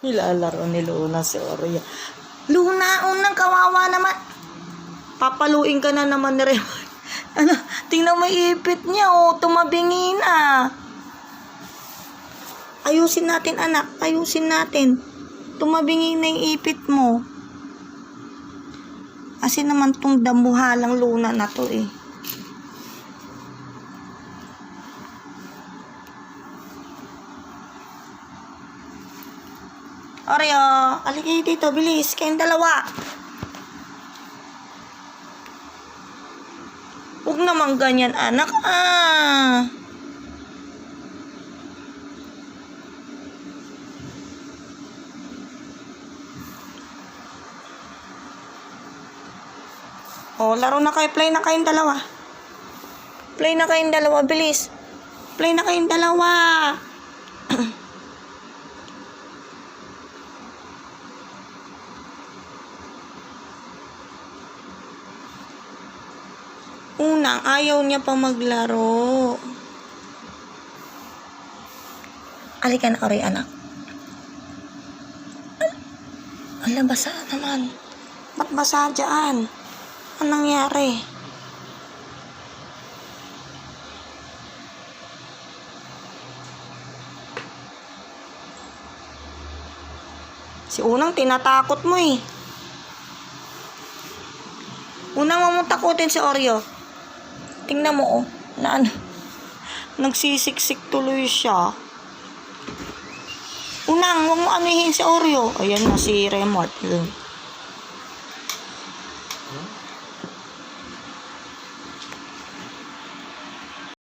Nilalaro ni Luna si Oreo. Luna, unang kawawa naman. Papaluin ka na naman ni Raymond. Ano, tingnan mo ipit niya, oh. Tumabingi na. Ayusin natin, anak. Ayusin natin. Tumabingi na yung ipit mo. Kasi naman tong damuhalang luna na to eh. Oreo, alika kayo dito, bilis. Kayong dalawa. Huwag naman ganyan, anak. Ah. Oh, laro na kayo. Play na kayong dalawa. Play na kayong dalawa, bilis. Play na kayong dalawa. Unang, ayaw niya pa maglaro. Alika na, Ori, anak. Ala, basa naman. Ba't basa dyan? Anong nangyari? Si Unang tinatakot mo eh. Unang mo mong takutin si Oreo. Tingnan mo, oh. Na ano. Nagsisiksik tuloy siya. Unang, huwag mo anuhin si Oreo. Ayan na si Remart. Ayan.